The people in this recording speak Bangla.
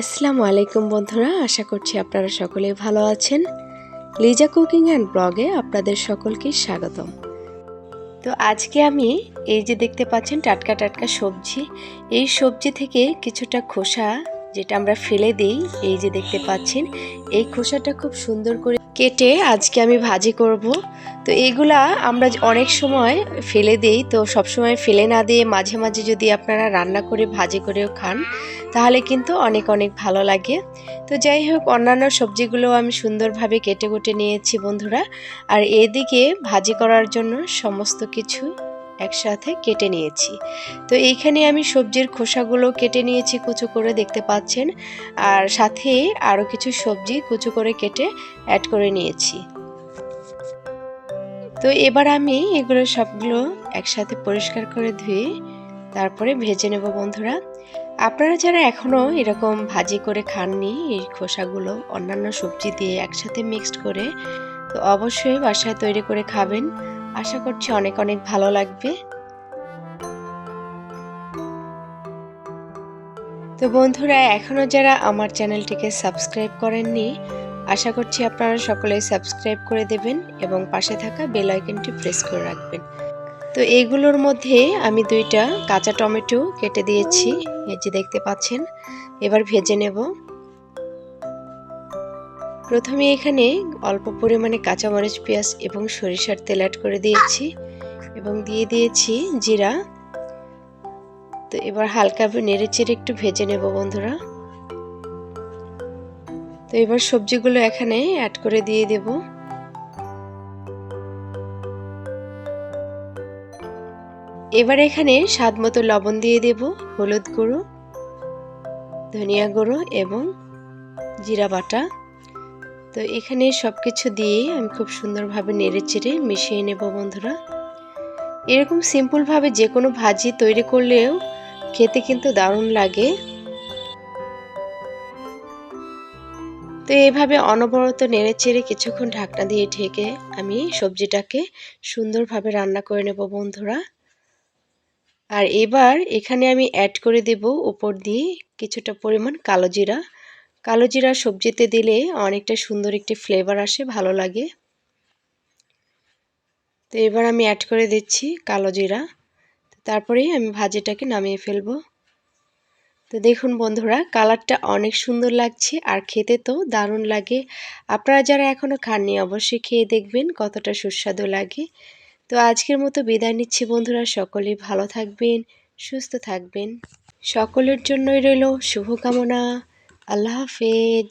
আসসালামু আলাইকুম বন্ধুরা, আশা করছি আপনারা সকলে ভালো আছেন। লিজা কুকিং অ্যান্ড ব্লগে আপনাদের সকলকে স্বাগতম। তো আজকে আমি এই যে দেখতে পাচ্ছেন টাটকা টাটকা সবজি, এই সবজি থেকে কিছুটা খোসা, যেটা আমরা ফেলে দিই, এই যে দেখতে পাচ্ছেন, এই খোসাটা খুব সুন্দর করে কেটে আজকে আমি ভাজি করব। তো এইগুলা আমরা অনেক সময় ফেলে দেই। তো সব সময় ফেলে না দিয়ে মাঝে মাঝে যদি আপনারা রান্না করে, ভাজি করেও খান, তাহলে কিন্তু অনেক অনেক ভালো লাগে। তো যাই হোক, অন্যান্য সবজিগুলো আমি সুন্দরভাবে কেটে কুটে নিয়েছি বন্ধুরা। আর এদিকে ভাজি করার জন্য সমস্ত কিছু একসাথে কেটে নিয়েছি। তো এইখানে আমি সবজির খোসাগুলো কেটে নিয়েছি কুচু করে, দেখতে পাচ্ছেন। আর সাথে আরও কিছু সবজি কুচু করে কেটে অ্যাড করে নিয়েছি। তো এবার আমি এগুলো সবগুলো একসাথে পরিষ্কার করে ধুয়ে তারপরে ভেজে নেব বন্ধুরা। আপনারা যারা এখনও এরকম ভাজি করে খাননি, এই খোসাগুলো অন্যান্য সবজি দিয়ে একসাথে মিক্সড করে, তো অবশ্যই বাসায় তৈরি করে খাবেন। আশা করছি অনেক অনেক ভালো লাগবে। তো বন্ধুরা এখনও যারা আমার চ্যানেলটিকে সাবস্ক্রাইব করেননি, আশা করছি আপনারা সকলেই সাবস্ক্রাইব করে দেবেন এবং পাশে থাকা বেল আইকনটি প্রেস করে রাখবেন। তো এইগুলোর মধ্যে আমি দুইটা কাঁচা টমেটো কেটে দিয়েছি, এই যে দেখতে পাচ্ছেন। এবার ভেজে নেব। প্রথমে এখানে অল্প পরিমাণে কাঁচামরিচ, পেঁয়াজ এবং সরিষার তেল অ্যাড করে দিয়েছি এবং দিয়ে দিয়েছি জিরা। তো এবার হালকা নেড়ে চেড়ে একটু ভেজে নেব বন্ধুরা। তো এবার সবজিগুলো এখানে অ্যাড করে দিয়ে দেব। এবার এখানে স্বাদ মতো লবণ দিয়ে দেব, হলুদ গুঁড়ো, ধনিয়া গুঁড়ো এবং জিরা বাটা। তো এখানে সব কিছু দিয়ে আমি খুব সুন্দরভাবে নেড়ে চেড়ে মিশিয়ে নেব, বন্ধুরা। এরকম সিম্পলভাবে যে কোনো ভাজি তৈরি করলেও খেতে কিন্তু দারুণ লাগে। তো এইভাবে অনবরত নেড়ে চেড়ে কিছুক্ষণ ঢাকনা দিয়ে ঢেকে আমি সবজিটাকে সুন্দরভাবে রান্না করে নেব, বন্ধুরা। আর এবার এখানে আমি অ্যাড করে দেব উপর দিয়ে কিছুটা পরিমাণ কালো জিরা। কালো জিরা সবজিতে দিলে অনেকটা সুন্দর একটি ফ্লেভার আসে, ভালো লাগে। তো এবার আমি অ্যাড করে দিচ্ছি কালো জিরা। তারপরেই আমি ভাজিটাকে নামিয়ে ফেলব। তো দেখুন বন্ধুরা, কালারটা অনেক সুন্দর লাগছে আর খেতে তো দারুণ লাগে। আপনারা যারা এখনও খাননি, অবশ্যই খেয়ে দেখবেন কতটা সুস্বাদু লাগে। তো আজকের মতো বিদায় নিচ্ছি বন্ধুরা, সকলেই ভালো থাকবেন, সুস্থ থাকবেন। সকলের জন্যই রইল শুভকামনা। আল্লাহ হাফেজ।